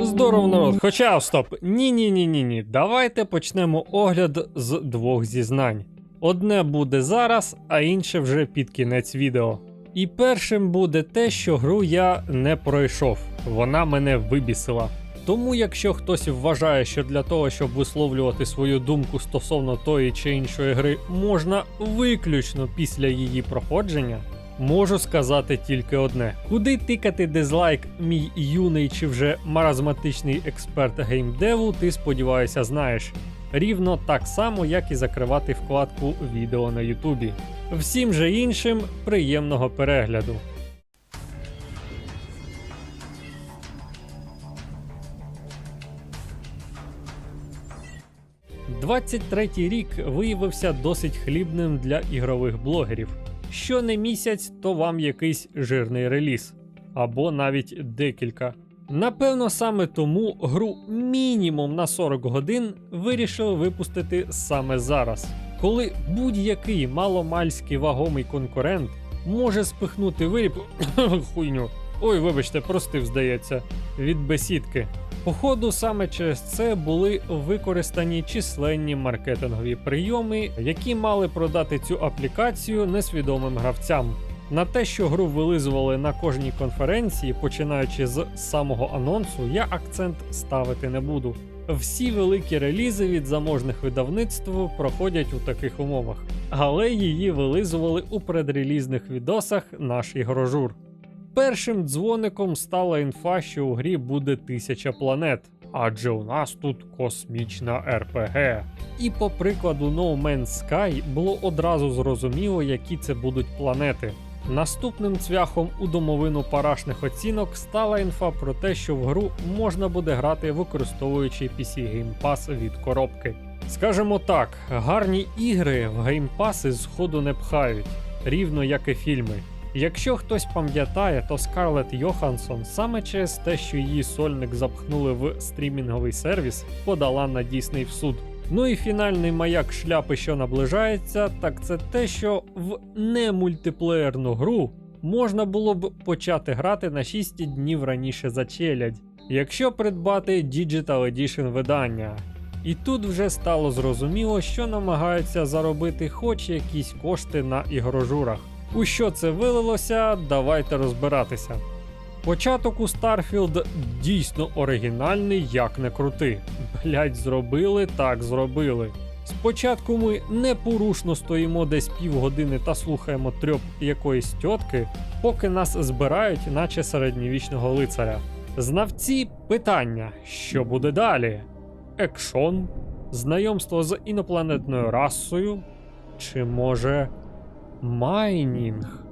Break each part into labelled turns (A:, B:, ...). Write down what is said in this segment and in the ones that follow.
A: Здоров народ. Хоча стоп. Ні, ні, ні, ні, ні. Давайте почнемо огляд з двох зізнань. Одне буде зараз, а інше вже під кінець відео. І першим буде те, що гру я не пройшов. Вона мене вибісила. Тому, якщо хтось вважає, що для того, щоб висловлювати свою думку стосовно тої чи іншої гри, можна виключно після її проходження, можу сказати тільки одне: куди тикати дизлайк, мій юний чи вже маразматичний експерт геймдеву, ти сподіваюся, знаєш. Рівно так само, як і закривати вкладку відео на Ютубі. Всім же іншим приємного перегляду. «23-й рік виявився досить хлібним для ігрових блогерів. Що не місяць, то вам якийсь жирний реліз, або навіть декілька. Напевно, саме тому гру мінімум на 40 годин вирішили випустити саме зараз, коли будь-який маломальський вагомий конкурент може спихнути виріб хуйню. Ой, вибачте, простив, здається, від бесідки. Походу, саме через це були використані численні маркетингові прийоми, які мали продати цю аплікацію несвідомим гравцям. На те, що гру вилизували на кожній конференції, починаючи з самого анонсу, я акцент ставити не буду. Всі великі релізи від заможних видавництв проходять у таких умовах, але її вилизували у предрелізних відосах наш ігрожур. Першим дзвоником стала інфа, що у грі буде тисяча планет, адже у нас тут космічна РПГ. І по прикладу No Man's Sky було одразу зрозуміло, які це будуть планети. Наступним цвяхом у домовину парашних оцінок стала інфа про те, що в гру можна буде грати використовуючи PC Game Pass від коробки. Скажемо так, гарні ігри в Pass з ходу не пхають, рівно як і фільми. Якщо хтось пам'ятає, то Скарлетт Йоханссон саме через те, що її сольник запхнули в стрімінговий сервіс, подала на Дісней в суд. Ну і фінальний маяк шляпи, що наближається, так це те, що в немультиплеєрну гру можна було б почати грати на 6 днів раніше за челядь, якщо придбати Digital Edition видання. І тут вже стало зрозуміло, що намагаються заробити хоч якісь кошти на ігрожурах. У що це вилилося, давайте розбиратися. Початок у Starfield дійсно оригінальний, як не крути. Блять, зробили, так зробили. Спочатку ми непорушно стоїмо десь півгодини та слухаємо трьоп якоїсь тьотки, поки нас збирають, наче середньовічного лицаря. Знавці питання, що буде далі? Екшон, знайомство з інопланетною расою, чи може майнінг?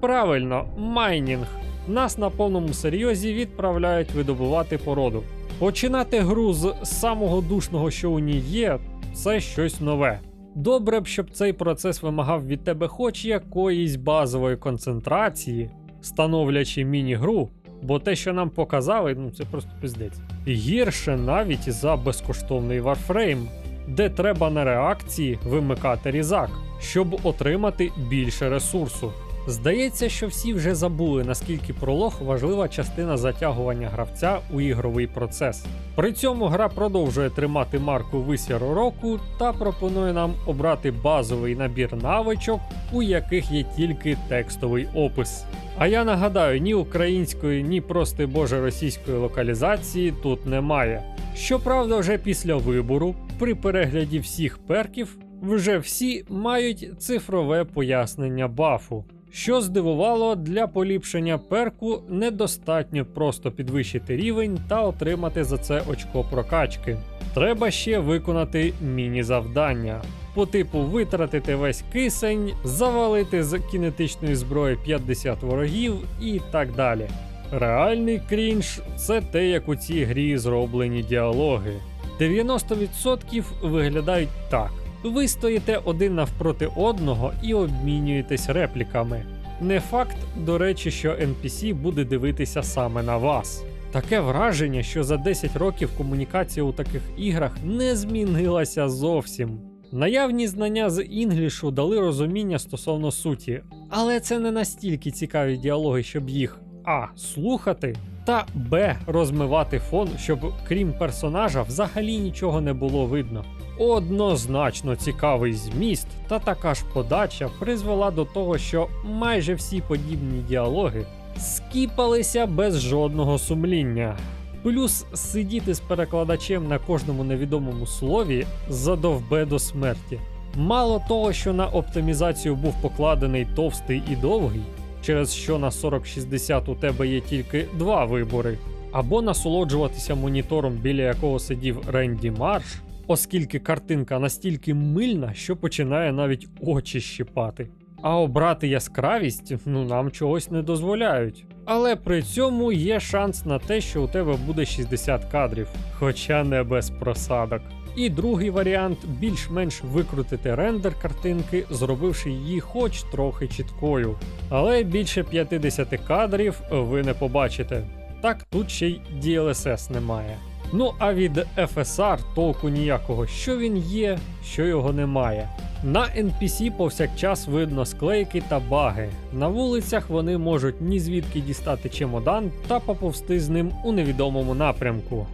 A: Правильно, майнінг. Нас на повному серйозі відправляють видобувати породу. Починати гру з самого душного, що у ній є, це щось нове. Добре б, щоб цей процес вимагав від тебе хоч якоїсь базової концентрації, становлячи міні-гру, бо те, що нам показали, ну це просто пиздець. Гірше навіть за безкоштовний Warframe, де треба на реакції вимикати різак, щоб отримати більше ресурсу. Здається, що всі вже забули, наскільки пролог важлива частина затягування гравця у ігровий процес. При цьому гра продовжує тримати марку висіру року та пропонує нам обрати базовий набір навичок, у яких є тільки текстовий опис. А я нагадаю, ні української, ні прости боже російської локалізації тут немає. Щоправда, вже після вибору, при перегляді всіх перків, вже всі мають цифрове пояснення бафу. Що здивувало, для поліпшення перку недостатньо просто підвищити рівень та отримати за це очко прокачки. Треба ще виконати міні-завдання. По типу витратити весь кисень, завалити з кінетичної зброї 50 ворогів і так далі. Реальний крінж це те, як у цій грі зроблені діалоги. 90% виглядають так. Ви стоїте один навпроти одного і обмінюєтесь репліками. Не факт, до речі, що NPC буде дивитися саме на вас. Таке враження, що за 10 років комунікація у таких іграх не змінилася зовсім. Наявні знання з інглішу дали розуміння стосовно суті, але це не настільки цікаві діалоги, щоб їх А. Слухати та Б. Розмивати фон, щоб крім персонажа взагалі нічого не було видно. Однозначно цікавий зміст та така ж подача призвела до того, що майже всі подібні діалоги скіпалися без жодного сумління. Плюс сидіти з перекладачем на кожному невідомому слові задовбе до смерті. Мало того, що на оптимізацію був покладений товстий і довгий, через що на 4060 у тебе є тільки два вибори, або насолоджуватися монітором, біля якого сидів Ренді Марш, оскільки картинка настільки мильна, що починає навіть очі щипати. А обрати яскравість ну нам чогось не дозволяють. Але при цьому є шанс на те, що у тебе буде 60 кадрів, хоча не без просадок. І другий варіант більш-менш викрутити рендер картинки, зробивши її хоч трохи чіткою. Але більше 50 кадрів ви не побачите. Так тут ще й DLSS немає. Ну а від FSR толку ніякого, що він є, що його немає. На NPC повсякчас видно склейки та баги. На вулицях вони можуть ні звідки дістати чемодан та поповсти з ним у невідомому напрямку.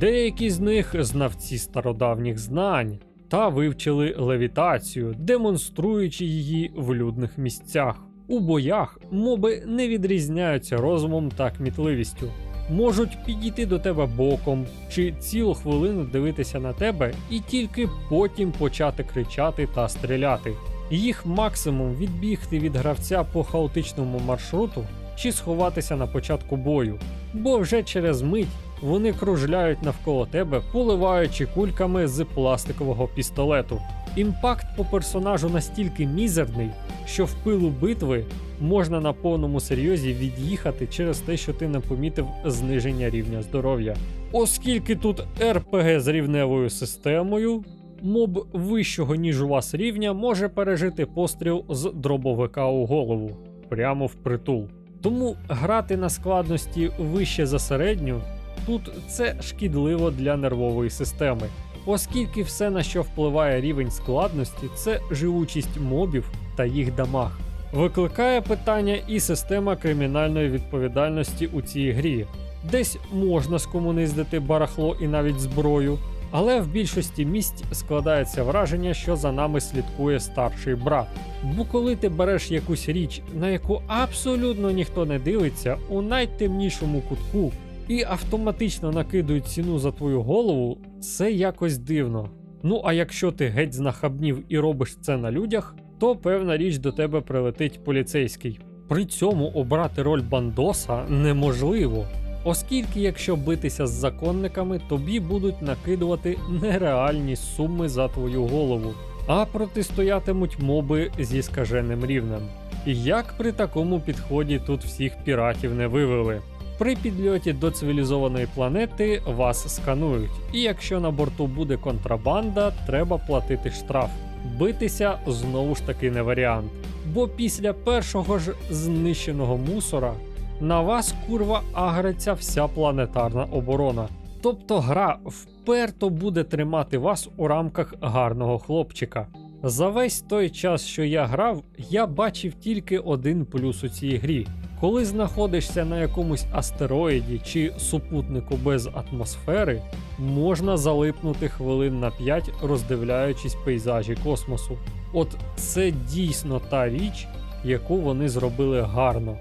A: Деякі з них знавці стародавніх знань та вивчили левітацію, демонструючи її в людних місцях. У боях моби не відрізняються розумом та кмітливістю. Можуть підійти до тебе боком чи цілу хвилину дивитися на тебе і тільки потім почати кричати та стріляти. Їх максимум відбігти від гравця по хаотичному маршруту чи сховатися на початку бою, бо вже через мить вони кружляють навколо тебе, поливаючи кульками з пластикового пістолету. Імпакт по персонажу настільки мізерний, що в пилу битви можна на повному серйозі від'їхати через те, що ти не помітив зниження рівня здоров'я. Оскільки тут РПГ з рівневою системою, моб вищого ніж у вас рівня може пережити постріл з дробовика у голову прямо в притул. Тому грати на складності вище за середню тут це шкідливо для нервової системи, оскільки все, на що впливає рівень складності, це живучість мобів та їх дамаг. Викликає питання і система кримінальної відповідальності у цій грі. Десь можна скомуниздити барахло і навіть зброю, але в більшості місць складається враження, що за нами слідкує старший брат. Бо коли ти береш якусь річ, на яку абсолютно ніхто не дивиться, у найтемнішому кутку і автоматично накидують ціну за твою голову, це якось дивно. Ну а якщо ти геть знахабнів і робиш це на людях, то певна річ до тебе прилетить поліцейський. При цьому обрати роль бандоса неможливо, оскільки якщо битися з законниками, тобі будуть накидувати нереальні суми за твою голову, а протистоятимуть моби зі скаженим рівнем. Як при такому підході тут всіх піратів не вивели? При підльоті до цивілізованої планети вас сканують, і якщо на борту буде контрабанда, треба платити штраф. Битися знову ж таки не варіант. Бо після першого ж знищеного мусора на вас курва агриться вся планетарна оборона. Тобто гра вперто буде тримати вас у рамках гарного хлопчика. За весь той час, що я грав, я бачив тільки один плюс у цій грі. Коли знаходишся на якомусь астероїді чи супутнику без атмосфери, можна залипнути хвилин на 5, роздивляючись пейзажі космосу. От це дійсно та річ, яку вони зробили гарно.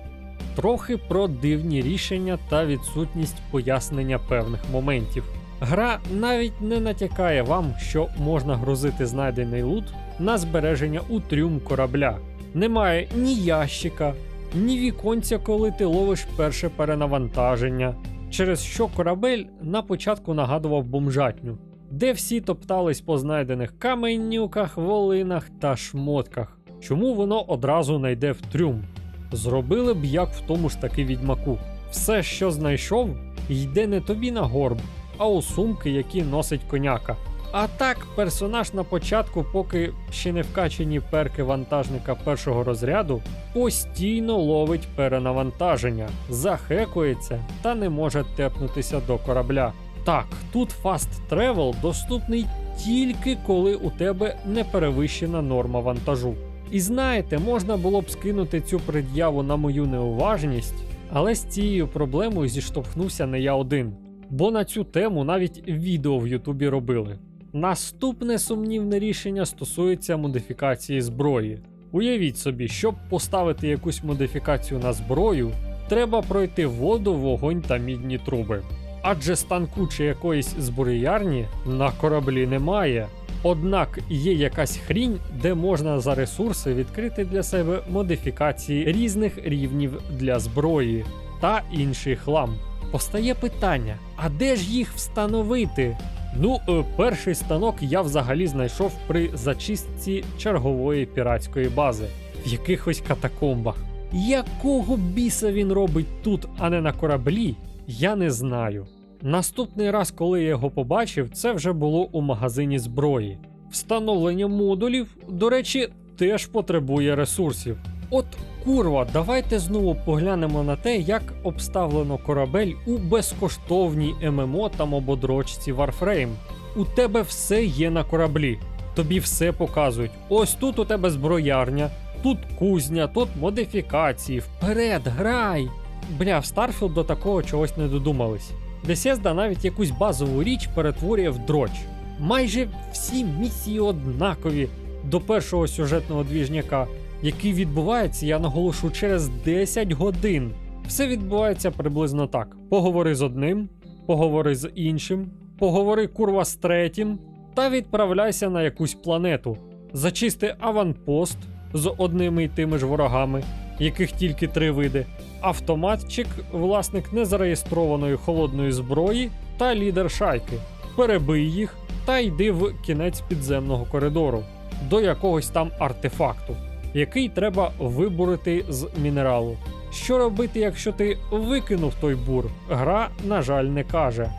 A: Трохи про дивні рішення та відсутність пояснення певних моментів. Гра навіть не натякає вам, що можна грузити знайдений лут на збереження у трюм корабля. Немає ні ящика, ні віконця, коли ти ловиш перше перенавантаження, через що корабель на початку нагадував бомжатню, де всі топтались по знайдених каменюках, волинах та шмотках. Чому воно одразу не йде в трюм? Зробили б як в тому ж таки відьмаку. Все, що знайшов, йде не тобі на горб, а у сумки, які носить коняка. А так, персонаж на початку, поки ще не вкачені перки вантажника першого розряду, постійно ловить перенавантаження, захекується та не може тепнутися до корабля. Так, тут Fast Travel доступний тільки коли у тебе не перевищена норма вантажу. І знаєте, можна було б скинути цю пред'яву на мою неуважність, Але з цією проблемою зіштовхнувся не я один, бо на цю тему навіть відео в Ютубі робили. Наступне сумнівне рішення стосується модифікації зброї. Уявіть собі, щоб поставити якусь модифікацію на зброю, треба пройти воду, вогонь та мідні труби. Адже станку чи якоїсь зброярні на кораблі немає. Однак є якась хрінь, де можна за ресурси відкрити для себе модифікації різних рівнів для зброї та інший хлам. Постає питання: а де ж їх встановити? Ну, е, перший станок я взагалі знайшов при зачистці чергової піратської бази в якихось катакомбах. Якого біса він робить тут, а не на кораблі, я не знаю. Наступний раз, коли я його побачив, це вже було у магазині зброї. Встановлення модулів, до речі, теж потребує ресурсів. От курва, давайте знову поглянемо на те, як обставлено корабель у безкоштовній ММО та мободрочці Warframe. У тебе все є на кораблі. Тобі все показують. Ось тут у тебе зброярня, тут кузня, тут модифікації. Вперед, грай! Бля, в Starfield до такого чогось не додумались. Bethesda навіть якусь базову річ перетворює в дроч. Майже всі місії однакові до першого сюжетного двіжняка, який відбувається, я наголошу, через 10 годин. Все відбувається приблизно так: поговори з одним, поговори з іншим, поговори курва з третім, та відправляйся на якусь планету. Зачисти аванпост з одними й тими ж ворогами, яких тільки три види, автоматчик, власник незареєстрованої холодної зброї та лідер шайки. Перебий їх та йди в кінець підземного коридору до якогось там артефакту, який треба вибурити з мінералу. Що робити, якщо ти викинув той бур? Гра, на жаль, не каже.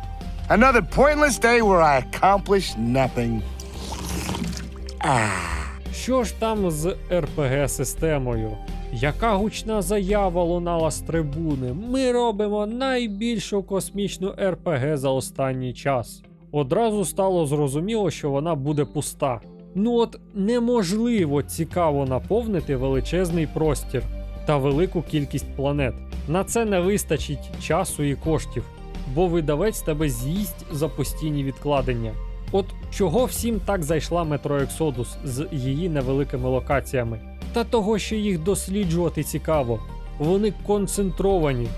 B: Another pointless day where I accomplished nothing.
A: Що ж там з РПГ системою? Яка гучна заява лунала з трибуни? Ми робимо найбільшу космічну РПГ за останній час. Одразу стало зрозуміло, що вона буде пуста. Ну от неможливо цікаво наповнити величезний простір та велику кількість планет. На це не вистачить часу і коштів, бо видавець тебе з'їсть за постійні відкладення. От чого всім так зайшла Metro Exodus з її невеликими локаціями? Та того, що їх досліджувати цікаво. Вони концентровані.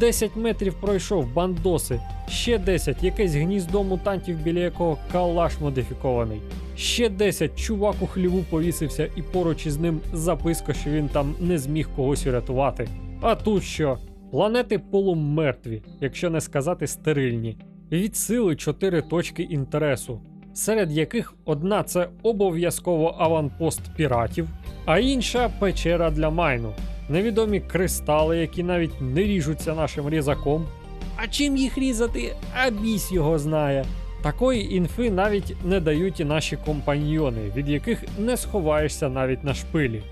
A: 10 метрів пройшов бандоси, ще 10 якесь гніздо мутантів, біля якого калаш модифікований. Ще 10 чувак у хліву повісився і поруч із ним записка, що він там не зміг когось урятувати. А тут що? Планети полумертві, якщо не сказати стерильні. Від сили 4 точки інтересу, серед яких одна це обов'язково аванпост піратів, а інша печера для майну. Невідомі кристали, які навіть не ріжуться нашим різаком. А чим їх різати, а біс його знає. Такої інфи навіть не дають і наші компаньйони, від яких не сховаєшся навіть на шпилі.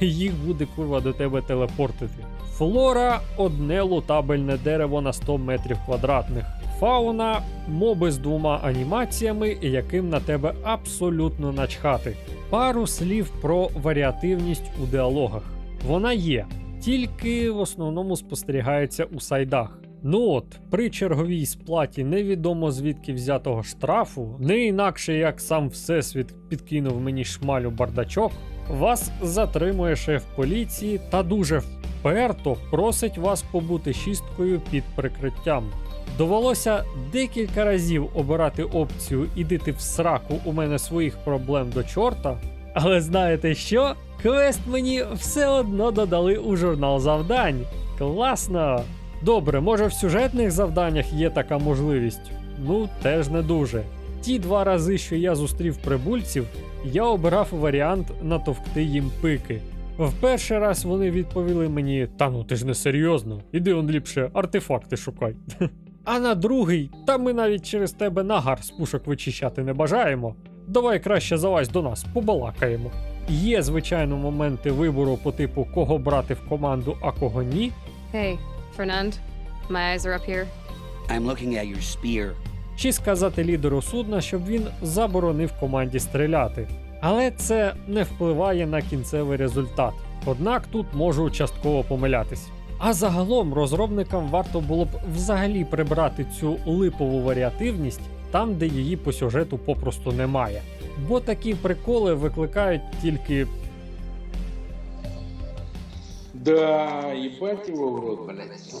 A: Їх буде курва до тебе телепортити. Флора одне лутабельне дерево на 100 метрів квадратних. Фауна моби з двома анімаціями, яким на тебе абсолютно начхати. Пару слів про варіативність у діалогах. Вона є, тільки в основному спостерігається у сайдах. Ну от, при черговій сплаті невідомо звідки взятого штрафу, не інакше як сам Всесвіт підкинув мені шмалю бардачок, вас затримує шеф поліції та дуже вперто просить вас побути шісткою під прикриттям. Довелося декілька разів обирати опцію «Ідити в сраку, у мене своїх проблем до чорта. Але знаєте що? Квест мені все одно додали у журнал завдань. Класно! Добре, може в сюжетних завданнях є така можливість? Ну, теж не дуже. Ті два рази, що я зустрів прибульців, я обирав варіант натовкти їм пики. В перший раз вони відповіли мені: та ну ти ж не серйозно, іди он ліпше артефакти шукай. А на другий, та ми навіть через тебе нагар з пушок вичищати не бажаємо. Давай краще залазь до нас, побалакаємо. Є, звичайно, моменти вибору по типу кого брати в команду, а кого ні.
C: Hey, Fernand. My eyes are up here.
D: I'm looking at your spear.
A: Чи сказати лідеру судна, щоб він заборонив команді стріляти. Але це не впливає на кінцевий результат. Однак тут можу частково помилятись. А загалом розробникам варто було б взагалі прибрати цю липову варіативність там, де її по сюжету попросту немає. Бо такі приколи викликають тільки
E: Да, ебать его в рот, блядь.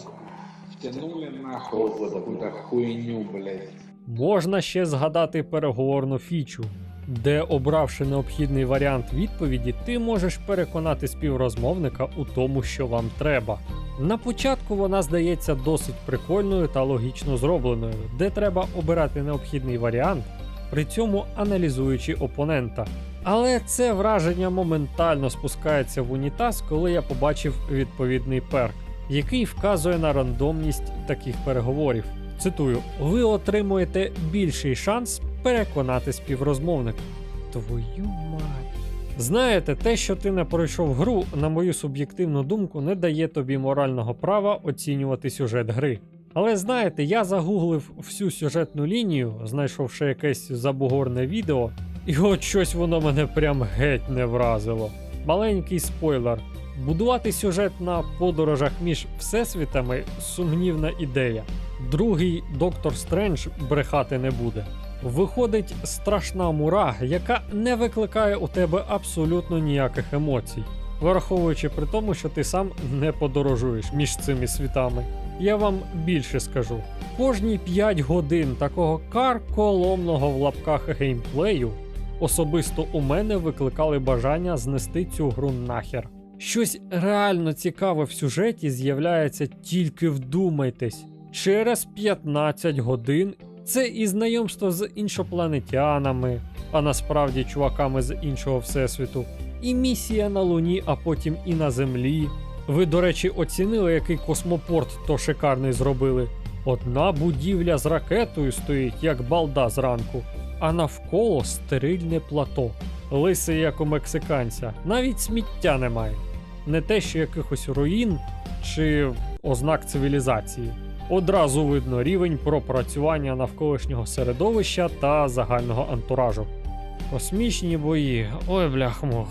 E: Втянули нахуй в какую-то хуйню, блядь.
A: Можна ще згадати переговорну фічу, де, обравши необхідний варіант відповіді, ти можеш переконати співрозмовника у тому, що вам треба. На початку вона здається досить прикольною та логічно зробленою, де треба обирати необхідний варіант, при цьому аналізуючи опонента. Але це враження моментально спускається в унітаз, коли я побачив відповідний перк, який вказує на рандомність таких переговорів. Цитую: ви отримуєте більший шанс переконати співрозмовника. Твою мать. Знаєте, те, що ти не пройшов гру, на мою суб'єктивну думку, не дає тобі морального права оцінювати сюжет гри. Але знаєте, я загуглив всю сюжетну лінію, знайшовши якесь забугорне відео, і от щось воно мене прям геть не вразило. Маленький спойлер. Будувати сюжет на подорожах між всесвітами сумнівна ідея. Другий доктор Стрендж брехати не буде. Виходить страшна мура, яка не викликає у тебе абсолютно ніяких емоцій, враховуючи при тому, що ти сам не подорожуєш між цими світами. Я вам більше скажу: кожні 5 годин такого карколомного в лапках геймплею особисто у мене викликали бажання знести цю гру нахер. Щось реально цікаве в сюжеті з'являється тільки вдумайтесь. Через 15 годин це і знайомство з іншопланетянами, а насправді чуваками з іншого всесвіту, і місія на Луні, а потім і на Землі. Ви, до речі, оцінили, який космопорт то шикарний зробили. Одна будівля з ракетою стоїть, як балда зранку, а навколо стерильне плато. Лисий, як у мексиканця, навіть сміття немає. Не те, що якихось руїн чи ознак цивілізації. Одразу видно рівень пропрацювання навколишнього середовища та загального антуражу. Космічні бої, ой бляхмух.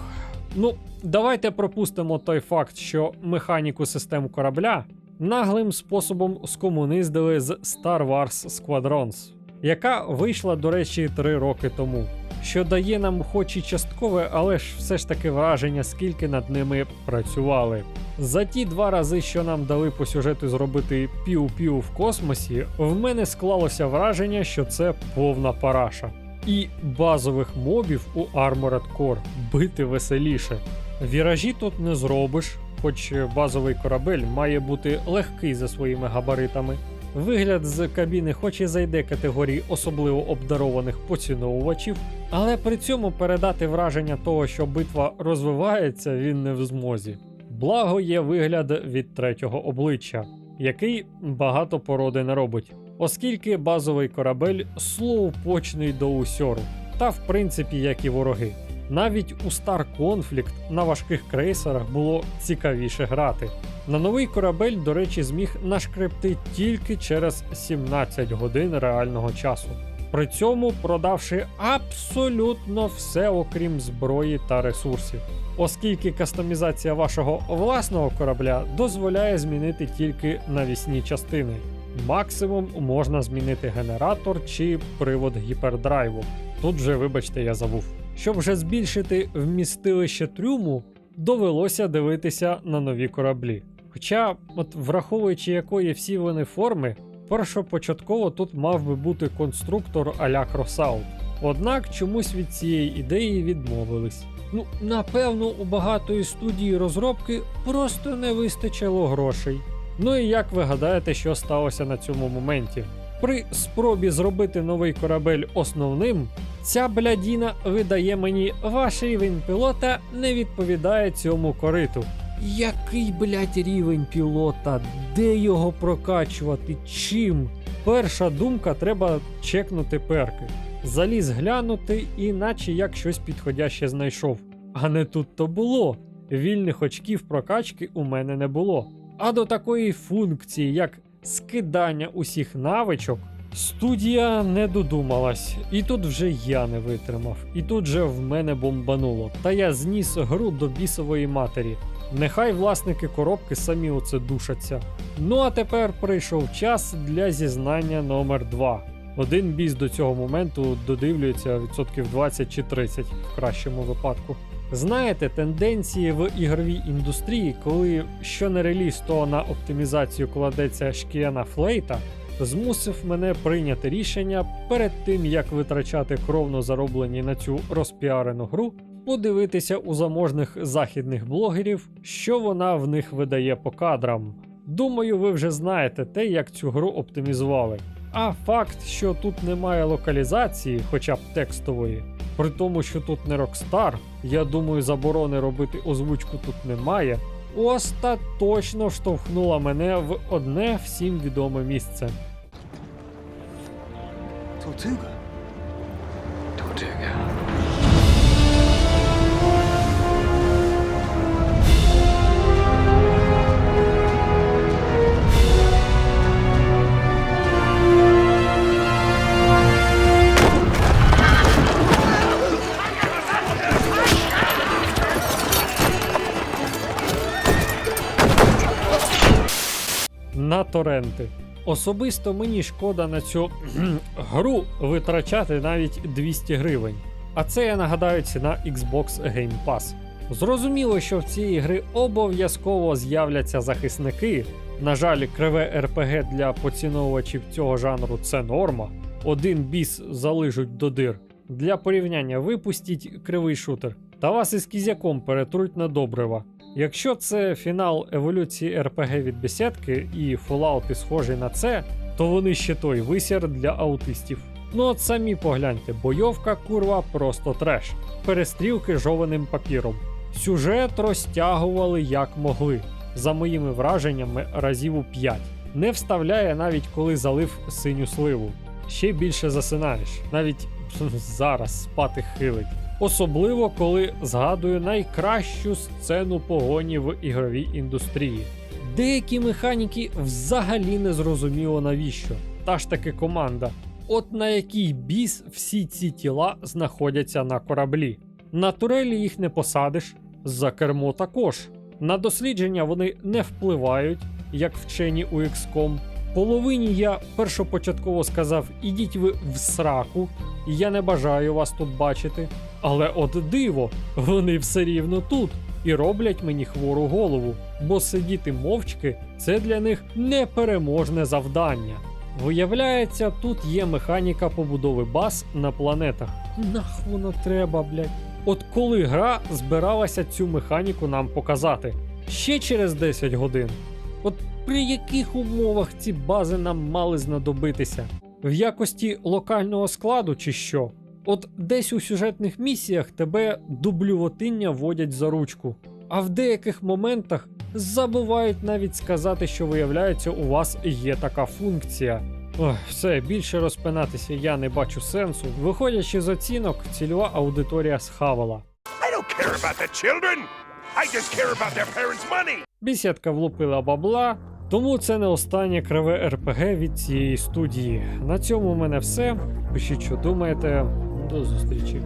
A: Ну, давайте пропустимо той факт, що механіку систем корабля наглим способом скомуниздили з Star Wars Squadrons, яка вийшла, до речі, три роки тому, що дає нам хоч і часткове, але ж все ж таки враження, скільки над ними працювали. За ті два рази, що нам дали по сюжету зробити піу-піу в космосі, в мене склалося враження, що це повна параша. І базових мобів у Armored Core бити веселіше. Віражі тут не зробиш, хоч базовий корабель має бути легкий за своїми габаритами. Вигляд з кабіни, хоч і зайде категорії особливо обдарованих поціновувачів, але при цьому передати враження того, що битва розвивається, він не в змозі. Благо є вигляд від третього обличчя, який багато породи не робить, оскільки базовий корабель слоупочний до усьору, та в принципі як і вороги. Навіть у Star Conflict на важких крейсерах було цікавіше грати. На новий корабель, до речі, зміг нашкребти тільки через 17 годин реального часу. При цьому продавши абсолютно все, окрім зброї та ресурсів, оскільки кастомізація вашого власного корабля дозволяє змінити тільки навісні частини. Максимум можна змінити генератор чи привод гіпердрайву. Тут же, вибачте, я забув. Щоб вже збільшити вмістилище трюму, довелося дивитися на нові кораблі. Хоча, от враховуючи якої всі вони форми, першопочатково тут мав би бути конструктор а-ля Crossout. Однак чомусь від цієї ідеї відмовились. Ну, напевно, у багатої студії розробки просто не вистачило грошей. Ну і як ви гадаєте, що сталося на цьому моменті? При спробі зробити новий корабель основним, ця блядіна видає мені ваш рівень пілота не відповідає цьому кориту. Який, блядь, рівень пілота? Де його прокачувати? Чим? Перша думка треба чекнути перки. Заліз глянути, і наче як щось підходяще знайшов. А не тут то було. Вільних очків прокачки у мене не було. А до такої функції, як скидання усіх навичок, Студія не додумалась, і тут вже я не витримав, і тут же в мене бомбануло. Та я зніс гру до бісової матері. Нехай власники коробки самі оце душаться. Ну а тепер прийшов час для зізнання номер 2 Один біс до цього моменту додивлюється відсотків 20 чи 30 в кращому випадку. Знаєте, тенденції в ігровій індустрії, коли що не реліз, то на оптимізацію кладеться шкіряна флейта, змусив мене прийняти рішення перед тим, як витрачати кровно зароблені на цю розпіарену гру, подивитися у заможних західних блогерів, що вона в них видає по кадрам. Думаю, ви вже знаєте те, як цю гру оптимізували. А факт, що тут немає локалізації, хоча б текстової, при тому, що тут не Rockstar, я думаю, заборони робити озвучку тут немає, остаточно штовхнула мене в одне всім відоме місце.
F: Tortuga.
G: Tortuga.
A: Торренти. Особисто мені шкода на цю гру витрачати навіть 200 гривень. А це я нагадаю ціна Xbox Game Pass. Зрозуміло, що в цій гри обов'язково з'являться захисники. На жаль, криве РПГ для поціновувачів цього жанру це норма. Один біс залижуть до дир. Для порівняння випустіть кривий шутер. Та вас із кізяком перетруть на добрива. Якщо це фінал еволюції РПГ від бесідки і Fallout схожий на це, то вони ще той висір для аутистів. Ну от самі погляньте, бойовка курва просто треш. Перестрілки жованим папіром. Сюжет розтягували як могли. За моїми враженнями, разів у 5. Не вставляє навіть коли залив синю сливу. Ще більше засинаєш, навіть зараз спати хилить. Особливо коли згадую найкращу сцену погоні в ігровій індустрії. Деякі механіки взагалі не зрозуміло навіщо. Та ж таки команда. От на який біс всі ці тіла знаходяться на кораблі. На турелі їх не посадиш, за кермо також. На дослідження вони не впливають, як вчені у XCOM. Половині я першопочатково сказав: ідіть ви в сраку, я не бажаю вас тут бачити. Але от диво, вони все рівно тут і роблять мені хвору голову, бо сидіти мовчки це для них непереможне завдання. Виявляється, тут є механіка побудови баз на планетах. Нах воно треба, блядь. От коли гра збиралася цю механіку нам показати? Ще через 10 годин. От при яких умовах ці бази нам мали знадобитися? В якості локального складу чи що? От десь у сюжетних місіях тебе дублювотиння водять за ручку, а в деяких моментах забувають навіть сказати, що виявляється, у вас є така функція. Ох, все, більше розпинатися я не бачу сенсу. Виходячи з оцінок, цільова аудиторія схавала. Бісідка влупила бабла, тому це не останнє криве РПГ від цієї студії. На цьому в мене все. Пишіть, що думаєте. До зустрічі.